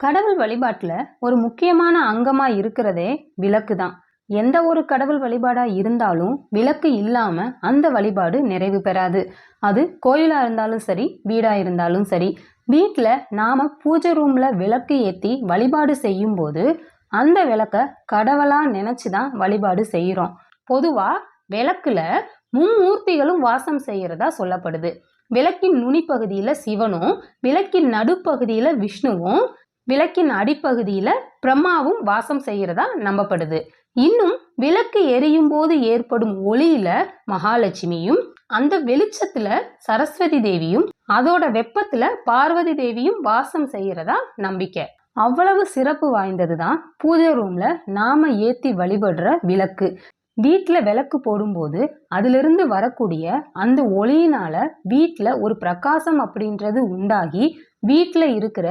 கடவுள் வழிபாட்டில் ஒரு முக்கியமான அங்கமாக இருக்கிறதே விளக்கு தான் எந்த ஒரு கடவுள் வழிபாடாக இருந்தாலும் விளக்கு இல்லாமல் அந்த வழிபாடு நிறைவு பெறாது. அது கோயிலாக இருந்தாலும் சரி வீடாக இருந்தாலும் சரி வீட்டில் நாம் பூஜை ரூமில் விளக்கு ஏற்றி வழிபாடு செய்யும்போது அந்த விளக்கை கடவுளாக நினச்சி தான் வழிபாடு செய்கிறோம் பொதுவாக விளக்குல மும்மூர்த்திகளும் வாசம் செய்கிறதா சொல்லப்படுது. விளக்கின் நுனிப்பகுதியில் சிவனும் விளக்கின் நடுப்பகுதியில் விஷ்ணுவும் விளக்கின் அடிப்பகுதியில் பிரம்மாவும் வாசம் செய்கிறதா நம்பப்படுது. இன்னும் விளக்கு எரியும் போது ஏற்படும் ஒளியில மகாலட்சுமியும் அந்த வெளிச்சத்துல சரஸ்வதி தேவியும் அதோட வெப்பத்துல பார்வதி தேவியும் வாசம் செய்கிறதா நம்பிக்கை. அவ்வளவு சிறப்பு வாய்ந்தது தான் பூஜை ரூம்ல நாம ஏத்தி வழிபடுற விளக்கு. வீட்டில் விளக்கு போடும்போது அதிலிருந்து வரக்கூடிய அந்த ஒளியினால வீட்டில் ஒரு பிரகாசம் அப்படின்றது உண்டாகி வீட்டில் இருக்கிற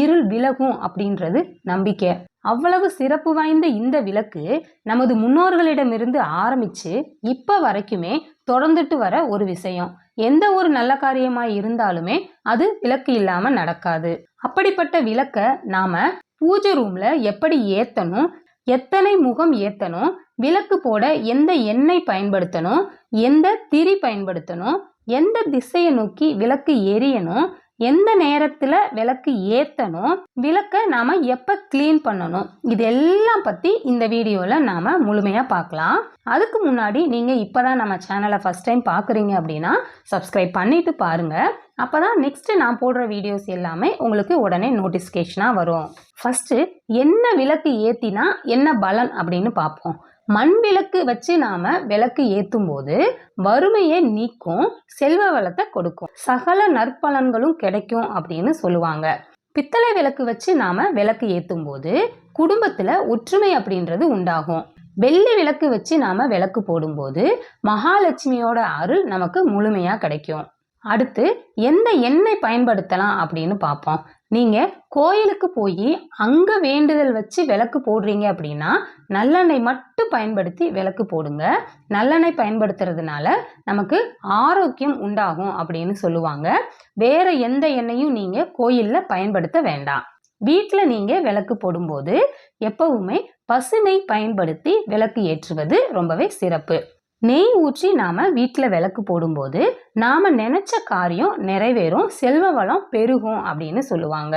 இருள் விலகும் அப்படின்றது நம்பிக்கை. அவ்வளவு சிறப்பு வாய்ந்த இந்த விளக்கு நமது முன்னோர்களிடமிருந்து ஆரம்பித்து இப்போ வரைக்குமே தொடர்ந்துட்டு வர ஒரு விஷயம். எந்த ஒரு நல்ல காரியமாக இருந்தாலுமே அது விளக்கு இல்லாமல் நடக்காது. அப்படிப்பட்ட விளக்க நாம பூஜை ரூம்ல எப்படி ஏத்தணும்? எத்தனை முகம் ஏத்தணும்? விளக்கு போட எந்த எண்ணெய் பயன்படுத்தணும் எந்த திரி பயன்படுத்தணும் எந்த திசையை நோக்கி விளக்கு எரியணும் எந்த நேரத்தில் விளக்கு ஏற்றணும் விளக்கை நாம் எப்போ க்ளீன் பண்ணணும் இதெல்லாம் பற்றி இந்த வீடியோவில் நாம் முழுமையாக பார்க்கலாம். அதுக்கு முன்னாடி நீங்கள் இப்போ தான் நம்ம சேனலை ஃபஸ்ட் டைம் பார்க்குறீங்க அப்படின்னா சப்ஸ்கிரைப் பண்ணிவிட்டு பாருங்கள் அப்போ தான் நெக்ஸ்ட்டு நான் போடுற வீடியோஸ் எல்லாமே உங்களுக்கு உடனே நோட்டிஃபிகேஷனாக வரும். ஃபஸ்ட்டு என்ன விளக்கு ஏற்றினா என்ன பலன் அப்படின்னு பார்ப்போம். மண் விளக்கு வச்சு நாம விளக்கு ஏற்றும் போது வறுமையை நீக்கும் செல்வ வளத்தை கொடுக்கும். சகல நற்பலன்களும் கிடைக்கும் அப்படின்னு சொல்லுவாங்க. பித்தளை விளக்கு வச்சு நாம விளக்கு ஏற்றும் போது குடும்பத்துல ஒற்றுமை அப்படின்றது உண்டாகும். வெள்ளி விளக்கு வச்சு நாம விளக்கு போடும்போது மகாலட்சுமியோட அருள் நமக்கு முழுமையா கிடைக்கும். அடுத்து எந்த எண்ணெய் பயன்படுத்தலாம் அப்படின்னு பார்ப்போம். நீங்கள் கோயிலுக்கு போய் அங்கே வேண்டுதல் வச்சு விளக்கு போடுறீங்க அப்படின்னா நல்லெண்ணெய் மட்டும் பயன்படுத்தி விளக்கு போடுங்க. நல்லெண்ணெய் பயன்படுத்துறதுனால நமக்கு ஆரோக்கியம் உண்டாகும் அப்படின்னு சொல்லுவாங்க. வேறு எந்த எண்ணெயும் நீங்கள் கோயிலில் பயன்படுத்த வேண்டாம். வீட்டில் நீங்கள் விளக்கு போடும்போது எப்பவுமே பசுனை பயன்படுத்தி விளக்கு ஏற்றுவது ரொம்பவே சிறப்பு. நெய் ஊற்றி நாம் வீட்டில் விளக்கு போடும்போது நாம் நினச்ச காரியம் நிறைவேறும் செல்வ வளம் பெருகும் அப்படின்னு சொல்லுவாங்க.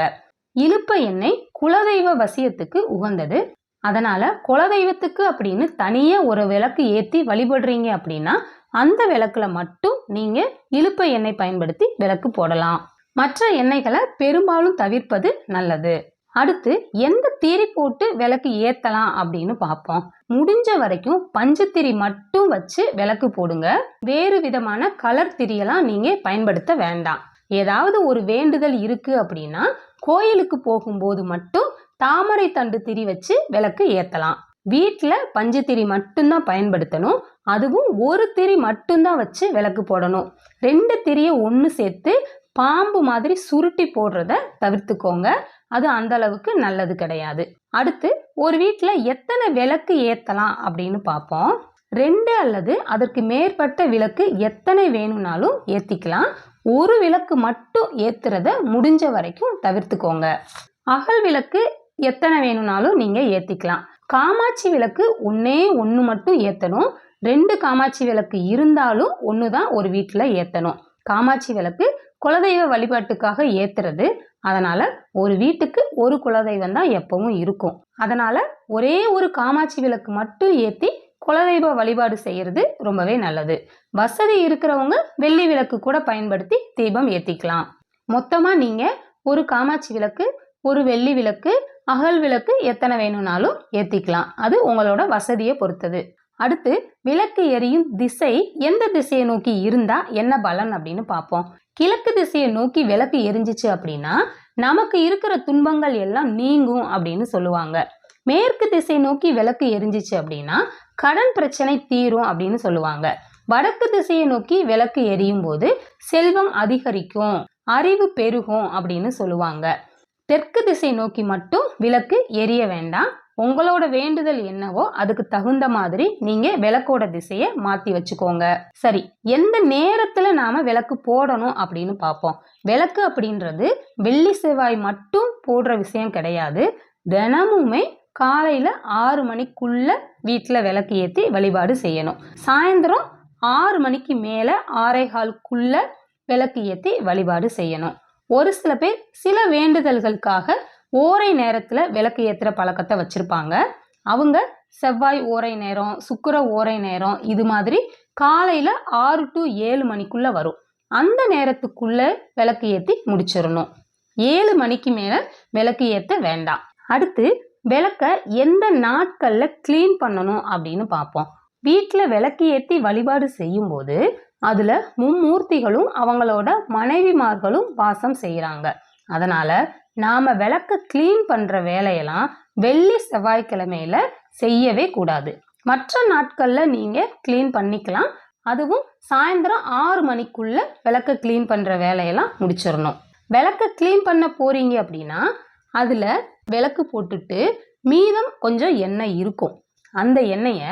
இழுப்ப எண்ணெய் குலதெய்வ வசியத்துக்கு உகந்தது. அதனால் குலதெய்வத்துக்கு அப்படின்னு தனியாக ஒரு விளக்கு ஏற்றி வழிபடுறீங்க அப்படின்னா அந்த விளக்குல மட்டும் நீங்கள் இழுப்ப எண்ணெய் பயன்படுத்தி விளக்கு போடலாம். மற்ற எண்ணெய்களை பெரும்பாலும் தவிர்ப்பது நல்லது. அடுத்து எந்த திரி போட்டு விளக்கு ஏத்தலாம் அப்படின்னு பார்ப்போம். முடிஞ்ச வரைக்கும் பஞ்சத்திரி மட்டும் வச்சு விளக்கு போடுங்க. வேறு விதமான கலர் திரியெல்லாம் நீங்க பயன்படுத்த வேண்டாம். ஏதாவது ஒரு வேண்டுதல் இருக்கு அப்படின்னா கோயிலுக்கு போகும்போது மட்டும் தாமரை தண்டு திரி வச்சு விளக்கு ஏத்தலாம். வீட்டில் பஞ்சத்திரி மட்டும்தான் பயன்படுத்தணும். அதுவும் ஒரு திரி மட்டும்தான் வச்சு விளக்கு போடணும். ரெண்டு திரியை ஒன்று சேர்த்து பாம்பு மாதிரி சுருட்டி போடுறத தவிர்த்துக்கோங்க. அது அந்த அளவுக்கு நல்லது கிடையாது. அடுத்து ஒரு வீட்டில் எத்தனை விளக்கு ஏற்றலாம் அப்படின்னு பார்ப்போம். ரெண்டு அல்லது அதற்கு மேற்பட்ட விளக்கு எத்தனை வேணும்னாலும் ஏற்றிக்கலாம் ஒரு விளக்கு மட்டும் ஏற்றுறத முடிஞ்ச வரைக்கும் தவிர்த்துக்கோங்க. அகல் விளக்கு எத்தனை வேணும்னாலும் நீங்கள் ஏற்றிக்கலாம் காமாட்சி விளக்கு ஒன்றே ஒன்று மட்டும் ஏற்றணும் ரெண்டு காமாட்சி விளக்கு இருந்தாலும் ஒன்று தான் ஒரு வீட்டில் ஏற்றணும் காமாட்சி விளக்கு குலதெய்வ வழிபாட்டுக்காக ஏத்துறது. அதனால் ஒரு வீட்டுக்கு ஒரு குலதெய்வம் தான் எப்பவும் இருக்கும். அதனால் ஒரே ஒரு காமாட்சி விளக்கு மட்டும் ஏற்றி குலதெய்வ வழிபாடு செய்கிறது ரொம்பவே நல்லது. வசதி இருக்கிறவங்க வெள்ளி விளக்கு கூட பயன்படுத்தி தீபம் ஏற்றிக்கலாம் மொத்தமாக நீங்கள் ஒரு காமாட்சி விளக்கு ஒரு வெள்ளி விளக்கு அகல் விளக்கு எத்தனை வேணும்னாலும் ஏற்றிக்கலாம் அது உங்களோட வசதியை பொறுத்தது. அடுத்து விளக்கு எரியும் திசை எந்த திசையை நோக்கி இருந்தால் என்ன பலன் அப்படின்னு பார்ப்போம். கிழக்கு திசையை நோக்கி விளக்கு எரிஞ்சிச்சு அப்படின்னா நமக்கு இருக்கிற துன்பங்கள் எல்லாம் நீங்கும் அப்படின்னு சொல்லுவாங்க. மேற்கு திசை நோக்கி விளக்கு எரிஞ்சிச்சு அப்படின்னா கடன் பிரச்சனை தீரும் அப்படின்னு சொல்லுவாங்க. வடக்கு திசையை நோக்கி விளக்கு எரியும் போது செல்வம் அதிகரிக்கும் அறிவு பெருகும் அப்படின்னு சொல்லுவாங்க. தெற்கு திசை நோக்கி மட்டும் விளக்கு எரிய வேண்டாம். உங்களோட வேண்டுதல் என்னவோ அதுக்கு தகுந்த மாதிரி நீங்க விளக்கோட திசையை மாத்தி வச்சுக்கோங்க. சரி எந்த நேரத்துல நாம விளக்கு போடணும் அப்படின்னு பார்ப்போம். விளக்கு அப்படின்றது வெள்ளி செவ்வாய் மட்டும் போடுற விஷயம் கிடையாது. தினமுமே காலையில் ஆறு மணிக்குள்ள வீட்டில் விளக்கு ஏற்றி வழிபாடு செய்யணும். சாயந்தரம் ஆறு மணிக்கு மேலே ஆறேகாலுக்குள்ள விளக்கு ஏற்றி வழிபாடு செய்யணும். ஒரு சில பேர் சில வேண்டுதல்களுக்காக ஓரை நேரத்தில் விளக்கு ஏற்றுற பழக்கத்தை வச்சுருப்பாங்க. அவங்க செவ்வாய் ஓரை நேரம் சுக்கிர ஓரை நேரம் இது மாதிரி காலையில் ஆறு டு ஏழு மணிக்குள்ளே வரும். அந்த நேரத்துக்குள்ளே விளக்கு ஏற்றி முடிச்சிடணும். ஏழு மணிக்கு மேலே விளக்கு ஏற்ற வேண்டாம். அடுத்து விளக்க எந்த நாட்களில் க்ளீன் பண்ணணும் அப்படின்னு பார்ப்போம். வீட்டில் விளக்கு ஏற்றி வழிபாடு செய்யும்போது அதில் மும்மூர்த்திகளும் அவங்களோட மனைவிமார்களும் வாசம் செய்கிறாங்க அதனால் நாம் விளக்க க்ளீன் பண்ணுற வேலையெல்லாம் வெள்ளி செவ்வாய்க்கிழமையில செய்யவே கூடாது. மற்ற நாட்களில் நீங்கள் க்ளீன் பண்ணிக்கலாம். அதுவும் சாயந்தரம் ஆறு மணிக்குள்ளே விளக்க க்ளீன் பண்ணுற வேலையெல்லாம் முடிச்சிடணும் விளக்க க்ளீன் பண்ண போகிறீங்க அப்படின்னா அதில் விளக்கு போட்டுட்டு மீதம் கொஞ்சம் எண்ணெய் இருக்கும். அந்த எண்ணெயை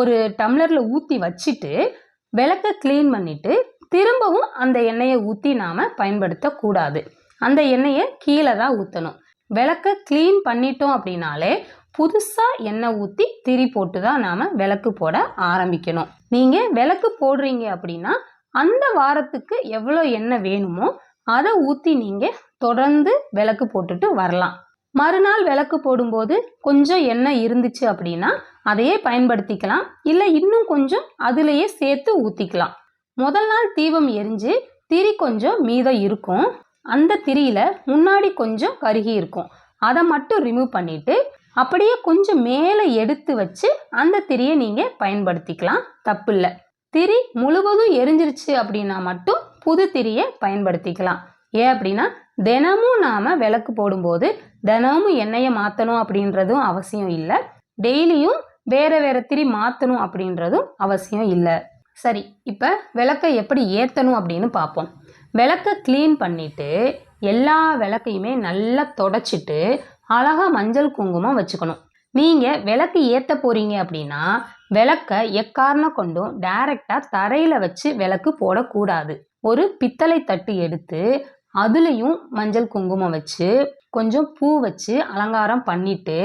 ஒரு டம்ளரில் ஊற்றி வச்சுட்டு விளக்க க்ளீன் பண்ணிவிட்டு திரும்பவும் அந்த எண்ணெயை ஊற்றி நாம் பயன்படுத்தக்கூடாது. அந்த எண்ணெயை கீழே தான் ஊற்றணும் விளக்க க்ளீன் பண்ணிட்டோம் அப்படின்னாலே புதுசாக எண்ணெய் ஊற்றி திரி போட்டு தான் நாம் விளக்கு போட ஆரம்பிக்கணும். நீங்கள் விளக்கு போடுறீங்க அப்படின்னா அந்த வாரத்துக்கு எவ்வளோ எண்ணெய் வேணுமோ அதை ஊற்றி நீங்கள் தொடர்ந்து விளக்கு போட்டுட்டு வரலாம். மறுநாள் விளக்கு போடும்போது கொஞ்சம் எண்ணெய் இருந்துச்சு அப்படின்னா அதையே பயன்படுத்திக்கலாம். இல்லை இன்னும் கொஞ்சம் அதுலேயே சேர்த்து ஊற்றிக்கலாம் முதல் நாள் தீபம் எரிஞ்சு திரி கொஞ்சம் மீதம் இருக்கும். அந்த திரியில முன்னாடி கொஞ்சம் கருகி இருக்கும். அதை மட்டும் ரிமூவ் பண்ணிட்டு அப்படியே கொஞ்சம் மேலே எடுத்து வச்சு அந்த திரியை நீங்கள் பயன்படுத்திக்கலாம். தப்பு இல்லை. திரி முழுவதும் எரிஞ்சிருச்சு அப்படின்னா மட்டும் புது திரியை பயன்படுத்திக்கலாம். ஏன் அப்படின்னா தினமும் நாம் விளக்கு போடும்போது தினமும் எண்ணெயை மாற்றணும் அப்படின்றதும் அவசியம் இல்லை. டெய்லியும் வேறு வேறு திரி மாற்றணும் அப்படின்றதும் அவசியம் இல்லை. சரி இப்போ விளக்கை எப்படி ஏற்றணும் அப்படின்னு பார்ப்போம். விளக்கை க்ளீன் பண்ணிவிட்டு எல்லா விளக்கையுமே நல்லா தொடச்சிட்டு அழகாக மஞ்சள் குங்குமம் வச்சுக்கணும். நீங்கள் விளக்கு ஏற்ற போகிறீங்க அப்படின்னா விளக்கை எக்காரணம் கொண்டும் டைரெக்டாக தரையில் வச்சு விளக்கு போடக்கூடாது. ஒரு பித்தளை தட்டு எடுத்து அதுலேயும் மஞ்சள் குங்குமம் வச்சு கொஞ்சம் பூ வச்சு அலங்காரம் பண்ணிவிட்டு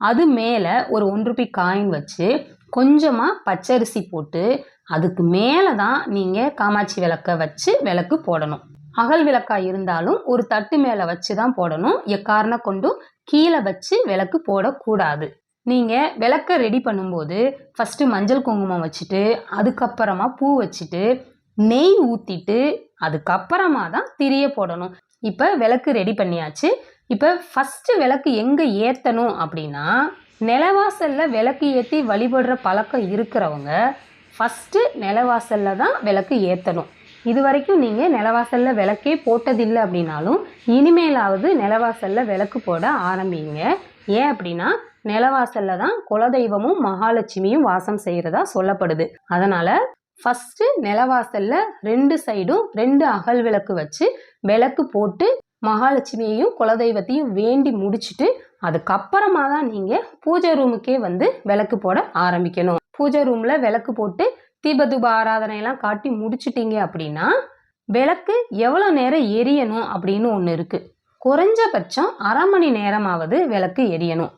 அது மேலே ஒரு ஒன்று ருபி காயின் வச்சு கொஞ்சமாக பச்சரிசி போட்டு அதுக்கு மேலே தான் நீங்கள் காமாட்சி விளக்க வச்சு விளக்கு போடணும். அகல் விளக்காக இருந்தாலும் ஒரு தட்டு மேலே வச்சு தான் போடணும். எக்காரணம் கொண்டும் கீழே வச்சு விளக்கு போடக்கூடாது. நீங்கள் விளக்க ரெடி பண்ணும்போது ஃபஸ்ட்டு மஞ்சள் குங்குமம் வச்சுட்டு அதுக்கப்புறமா பூ வச்சுட்டு நெய் ஊற்றிட்டு அதுக்கப்புறமா தான் திரிய போடணும். இப்போ விளக்கு ரெடி பண்ணியாச்சு. இப்போ ஃபஸ்ட்டு விளக்கு எங்கே ஏற்றணும் அப்படின்னா நிலவாசலில் விளக்கு ஏற்றி வழிபடுற பழக்கம் இருக்கிறவங்க ஃபஸ்ட்டு நிலவாசலில் தான் விளக்கு ஏற்றணும் இது வரைக்கும் நீங்கள் நிலவாசலில் விளக்கே போட்டதில்லை அப்படின்னாலும் இனிமேலாவது நிலவாசலில் விளக்கு போட ஆரம்பிங்க. ஏன் அப்படின்னா நிலவாசலில் தான் குலதெய்வமும் மகாலட்சுமியும் வாசம் செய்கிறதா சொல்லப்படுது. அதனால் ஃபஸ்ட்டு நிலவாசலில் ரெண்டு சைடும் ரெண்டு அகல் விளக்கு வச்சு விளக்கு போட்டு மகாலட்சுமியையும் குலதெய்வத்தையும் வேண்டி முடிச்சுட்டு அதுக்கப்புறமா தான் நீங்கள் பூஜை ரூமுக்கே வந்து விளக்கு போட ஆரம்பிக்கணும். பூஜை ரூமில் விளக்கு போட்டு தீபதூப ஆராதனையெல்லாம் காட்டி முடிச்சிட்டிங்க அப்படின்னா விளக்கு எவ்வளோ நேரம் எரியணும் அப்படின்னு ஒன்று இருக்குது குறைஞ்சபட்சம் அரை மணி நேரமாவது விளக்கு எரியணும்.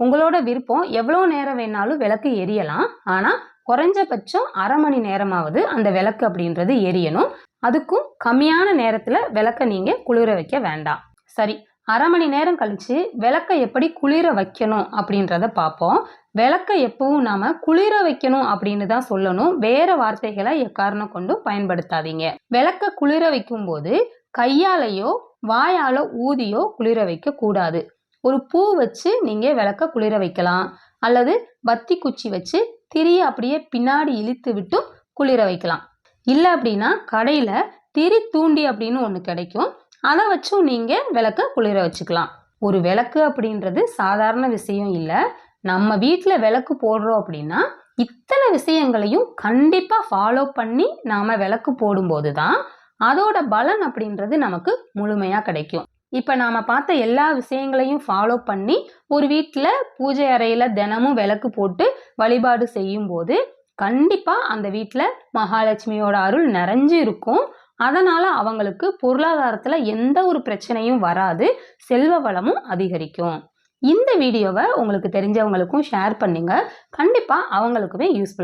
உங்களோட விருப்பம் எவ்வளோ நேரம் வேணாலும் விளக்கு எரியலாம். ஆனால் குறைஞ்சபட்சம் அரை மணி நேரமாவது அந்த விளக்கு அப்படின்றது எரியணும். அதுக்கும் கம்மியான நேரத்தில் விளக்க நீங்கள் குளிர வைக்க வேண்டாம். சரி அரை மணி நேரம் கழித்து விளக்கை எப்படி குளிர வைக்கணும் அப்படின்றத பார்ப்போம். விளக்கை எப்பவும் நாம் குளிர வைக்கணும் அப்படின்னு தான் சொல்லணும். வேறு வார்த்தைகளை எக்காரணம் கொண்டும் பயன்படுத்தாதீங்க. விளக்க குளிர வைக்கும்போது கையாலேயோ வாயால் ஊதியோ குளிர வைக்கக்கூடாது ஒரு பூ வச்சு நீங்கள் விளக்க குளிர வைக்கலாம். அல்லது பத்தி குச்சி வச்சு திரியை அப்படியே பின்னாடி இழுத்து விட்டும் குளிர வைக்கலாம். இல்லை அப்படின்னா கடையில் திரி தூண்டி அப்படின்னு ஒன்று கிடைக்கும். அதை வச்சும் நீங்கள் விளக்க குளிர வச்சுக்கலாம். ஒரு விளக்கு அப்படின்றது சாதாரண விஷயம் இல்லை. நம்ம வீட்டில் விளக்கு போடுறோம் அப்படின்னா இத்தனை விஷயங்களையும் கண்டிப்பாக ஃபாலோ பண்ணி நாம் விளக்கு போடும்போது தான் அதோட பலன் அப்படின்றது நமக்கு முழுமையாக கிடைக்கும். இப்போ நாம் பார்த்த எல்லா விஷயங்களையும் ஃபாலோ பண்ணி ஒரு வீட்டில் பூஜை அறையில் தினமும் விளக்கு போட்டு வழிபாடு செய்யும்போது கண்டிப்பாக அந்த வீட்டில் மகாலட்சுமியோட அருள் நிறைஞ்சு இருக்கும். அதனால் அவங்களுக்கு பொருளாதாரத்தில் எந்த ஒரு பிரச்சனையும் வராது செல்வ வளமும் அதிகரிக்கும். இந்த வீடியோவை உங்களுக்கு தெரிஞ்சவங்களுக்கும் ஷேர் பண்ணுங்கள் கண்டிப்பாக அவங்களுக்குமே யூஸ்ஃபுல்